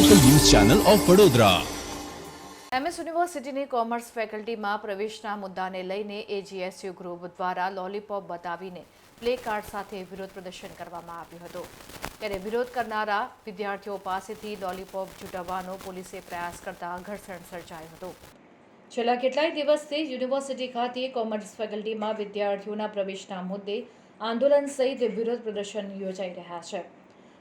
Channel of Vadodara MS યુનિવર્સિટીની commerce ફેકલ્ટીમાં પ્રવેશના મુદ્દાને લઈને એજીએસયુ ગ્રુપ દ્વારા લોલીપોપ બતાવીને પ્લે કાર્ડ સાથે વિરોધ પ્રદર્શન કરવામાં આવ્યું હતું. ત્યારે વિરોધ કરનારા વિદ્યાર્થીઓ પાસેથી લોલીપોપ જૂટવવાનો પોલીસે પ્રયાસ કરતા ઘર્ષણ સર્જાયું હતું. છેલ્લા કેટલાય દિવસથી યુનિવર્સિટી ખાતે કોમર્સ ફેકલ્ટીમાં વિદ્યાર્થીઓના પ્રવેશના મુદ્દે આંદોલન સહિત વિરોધ પ્રદર્શન યોજાઈ રહ્યા છે.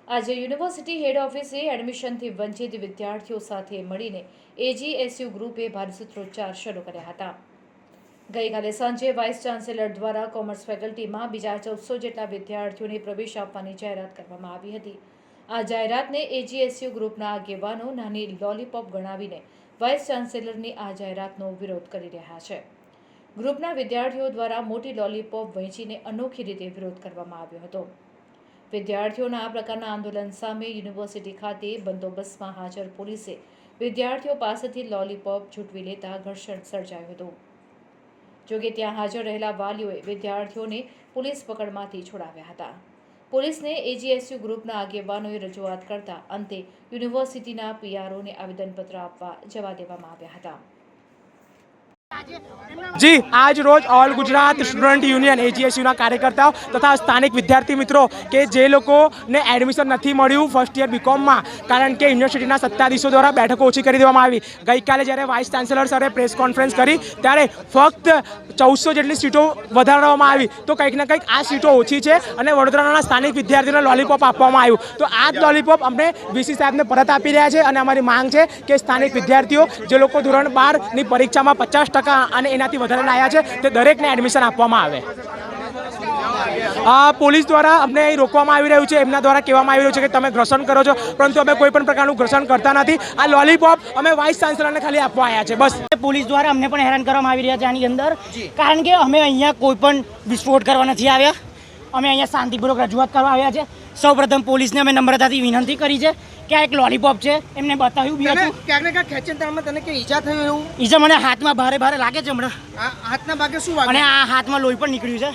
આજે યુનિવર્સિટી હેડ ઓફિસે એડમિશનથી વંચિત વિદ્યાર્થીઓ સાથે મળીને એજીએસયુ ગ્રુપે ભારે સૂત્રોચ્ચાર શરૂ કર્યા હતા. ગઈકાલે સાંજે વાઇસ ચાન્સેલર દ્વારા કોમર્સ ફેકલ્ટીમાં બીજા ચૌદસો જેટલા વિદ્યાર્થીઓને પ્રવેશ આપવાની જાહેરાત કરવામાં આવી હતી. આ જાહેરાતને એજીએસયુ ગ્રુપના આગેવાનો નાની લોલીપોપ ગણાવીને વાઇસ ચાન્સેલરની આ જાહેરાતનો વિરોધ કરી રહ્યા છે. ગ્રુપના વિદ્યાર્થીઓ દ્વારા મોટી લોલીપોપ વહેંચીને અનોખી રીતે વિરોધ કરવામાં આવ્યો હતો. વિદ્યાર્થીઓના આ પ્રકારના આંદોલન સામે યુનિવર્સિટી ખાતે બંદોબસ્તમાં હાજર પોલીસે વિદ્યાર્થીઓ પાસેથી લોલીપોપ છૂટવી લેતા ઘર્ષણ સર્જાયું હતું. જોકે ત્યાં હાજર રહેલા વાલીઓએ વિદ્યાર્થીઓને પોલીસ પકડમાંથી છોડાવ્યા હતા. પોલીસને એજીએસયુ ગ્રુપના આગેવાનોએ રજૂઆત કરતા અંતે યુનિવર્સિટીના પીઆરઓને આવેદનપત્ર આપવા જવા દેવામાં આવ્યા હતા. જી, આજ રોજ ઓલ ગુજરાત સ્ટુડન્ટ યુનિયન એજીએસયુના કાર્યકર્તાઓ તથા સ્થાનિક વિદ્યાર્થી મિત્રો કે જે લોકોને એડમિશન નથી મળ્યું ફર્સ્ટ યર બીકોમમાં કારણ કે યુનિવર્સિટીના સત્તાધીશો દ્વારા બેઠકો ઓછી કરી દેવામાં આવી. ગઈકાલે જ્યારે વાઇસ ચાન્સેલર સરે પ્રેસ કોન્ફરન્સ કરી, ત્યારે ફક્ત ચૌદસો જેટલી સીટો વધારવામાં આવી. તો કંઈક ને કંઈક આ સીટો ઓછી છે અને વડોદરાના સ્થાનિક વિદ્યાર્થીઓને લોલીપોપ આપવામાં આવ્યું. તો આ જ લોલીપોપ અમને વીસી સાહેબને પરત આપી રહ્યા છે અને અમારી માંગ છે કે સ્થાનિક વિદ્યાર્થીઓ, જે લોકો ધોરણ બારની પરીક્ષામાં પચાસ ટકા અને એનાથી વધારે લાયા છે તે દરેકને એડમિશન આપવામાં આવે. પોલીસ દ્વારા અમને રોકવામાં આવી રહ્યું છે, એમના દ્વારા કહેવામાં આવી રહ્યું છે કે તમે ઘર્ષણ કરો છો, પરંતુ અમે કોઈ પણ પ્રકારનું ઘર્ષણ કરતા નથી. આ લોલીપોપ અમે વાઇસ ચાન્સલરને ખાલી આપવા આવ્યા છે, બસ. પોલીસ દ્વારા અમને પણ હેરાન કરવામાં આવી રહ્યા છે આની અંદર, કારણ કે અમે અહીંયા કોઈ પણ વિસ્ફોટ કરવા નથી આવ્યા. અમે અહીંયા શાંતિપૂર્વક રજૂઆત કરવા આવ્યા છે. સૌપ્રથમ પોલીસને અમે નમ્રતાથી વિનંતી કરી છે કે આ એક લોલીપોપ છે. એમને બતાવ્યું બી હતું. ક્યાંક ને ક્યાંક તને કે ઈજા થઈ એવું ઈજા મને હાથમાં ભારે ભારે લાગે છે હમણાં. હાથના ભાગે શું અને આ હાથમાં લોહી પણ નીકળ્યું છે.